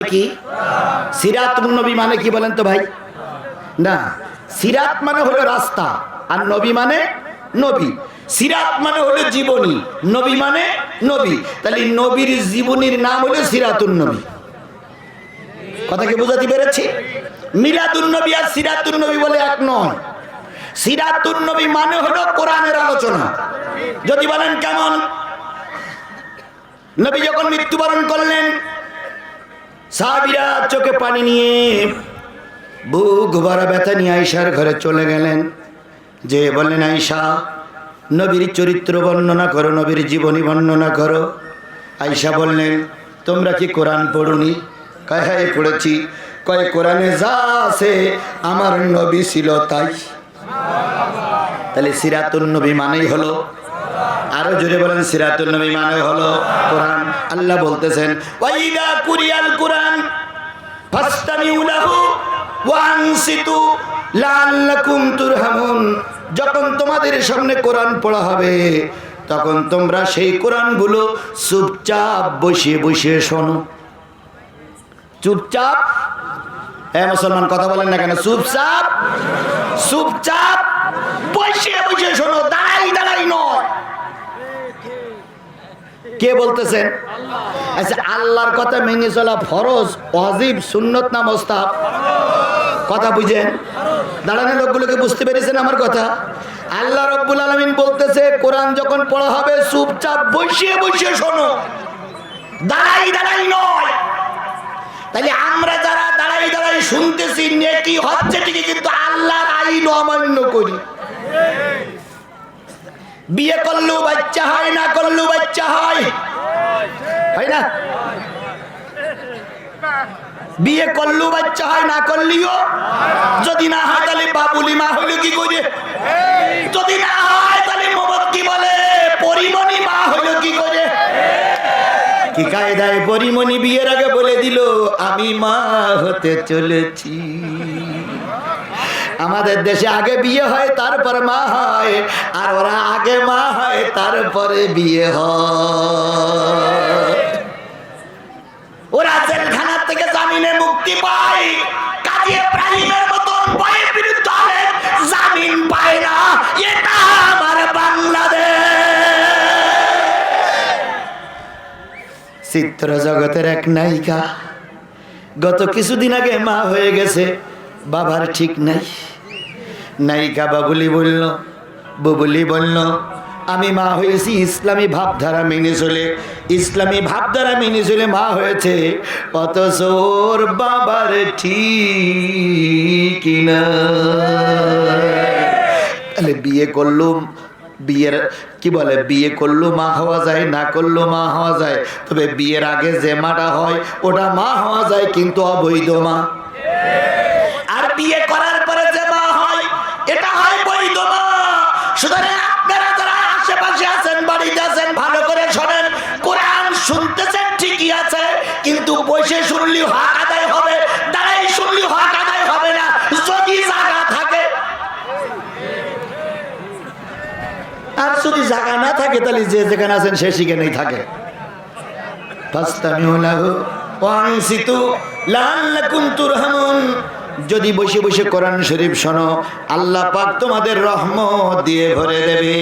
কি? সিরাত নবী মানে কি বলেন তো ভাই? না, সিরাত মানে হলো রাস্তা, আর নবী মানে নবী। সিরাত মানে হলো জীবনী, নবী মানে নবী। তাহলে নবীর জীবনীর নাম হলো সিরাতুন নবী। কথা কি বুঝাতে পেরেছি? মিলাদুন নবী আর সিরাতুন নবী বলে এক নয়। সিরাতুন নবী মানে হলো কোরআনের আলোচনা। যদি বলেন কেমন? নবী যখন মৃত্যুবরণ করলেন সাহাবিরা চোখে পানি নিয়ে বুক ভরা ব্যথা নিয়ে আয়সার ঘরে চলে গেলেন। যে বললেন আয়সা নবীর চরিত্র বর্ণনা করো, নবীর জীবনী বর্ণনা করো। আয়সা বললেন, তোমরা কি কোরআন পড়ুনি? কয় পড়েছি। কয়, কোরআনে যা আছে আমার নবী ছিল তাই। তাহলে সিরাতুল নবী মানেই হলো আরও জোরে বলেন, সিরাতুল নবী মানে হলো কোরআন। আল্লাহ বলতেছেন, ওয়াইদা কুরিয়াল কোরআন, ফাস্তামিউ লাহু ওয়া আনসিতু লাআল্লাকুম তুরহামুন। যখন তোমাদের সামনে কোরআন পড়া হবে, তখন তোমরা সেই কোরআনগুলো চুপচাপ বসে বসে শোনো। চুপচাপ? হ্যাঁ মুসলমান কথা বলেন না কেন? চুপচাপ? চুপচাপ বসে বসে শোনো দাঁড়াই দাঁড়াই নয় কে বলতেছেন আচ্ছা আল্লাহর কথা মেনে চলা ফরজ, ওয়াজিব, সুন্নত না মোস্তাব কথা বুঝেন দাঁড়ানো লোকগুলোকে বুঝতে পেরেছেন আমার কথা? আল্লাহ রব্বুল আলমিন বলতেছে, কোরআন যখন পড়া হবে, চুপচাপ বসিয়ে বসিয়ে শোনো। দাঁড়াই দাঁড়াই নয়। তাহলে আমরা যারা দাঁড়াই দাঁড়াই শুনতেছি, নেকি হচ্ছে ঠিকই, কিন্তু আল্লাহর আইন অমান্য করি। বিয়ে করলু বাচ্চা হয়, না করলু বাচ্চা হয়। না? বিয়ে করলু বাচ্চা হয়, না করলেও? যদি না হয়, তাহলে বাবুলি মা হইল কি করে? যদি না হয়, তাহলে মোহাম্মদ কি বলে? পরিমণি মা হইল কি করে? কি কায়দায় পরিমণি বিয়ের আগে বলে দিল, আমি মা হতে চলেছি। আমাদের দেশে আগে বিয়ে হয়, তারপর মা হয়, আর ওরা আগে মা হয়, তারপরে বিয়ে হয়। ওরা জেলখানা থেকে জামিনে মুক্তি পায়। মতন বয়ের বিরুদ্ধে জামিন পায় না। এটা আমার বাংলাদেশ। চিত্র জগতের এক নায়িকা, গত কিছুদিন আগে মা হয়ে গেছে। বাবার ঠিক নাই। নায়িকা বাবুলি বলল, বুবুলি বলল, আমি মা হয়েছি ইসলামী ভাবধারা মেনে চলে। ইসলামী ভাবধারা মেনে চলে মা হয়েছে, অথচ ওর বাবার ঠিক না। তাহলে বিয়ে করলুম বিয়ের, কি বলে, বিয়ে করল মা হওয়া যায়, না করল মা হওয়া যায়? তবে বিয়ের আগে যে মাটা হয়, ওটা মা হওয়া যায়, কিন্তু অবৈধ মা। জায়গা না থাকে, তাহলে যে যেখানে আছেন সে সেখানেই থাকে। যদি বসে বসে কোরআন শরীফ শোনো, আল্লাহ পাক তোমাদের রহমত দিয়ে ভরে দেবে।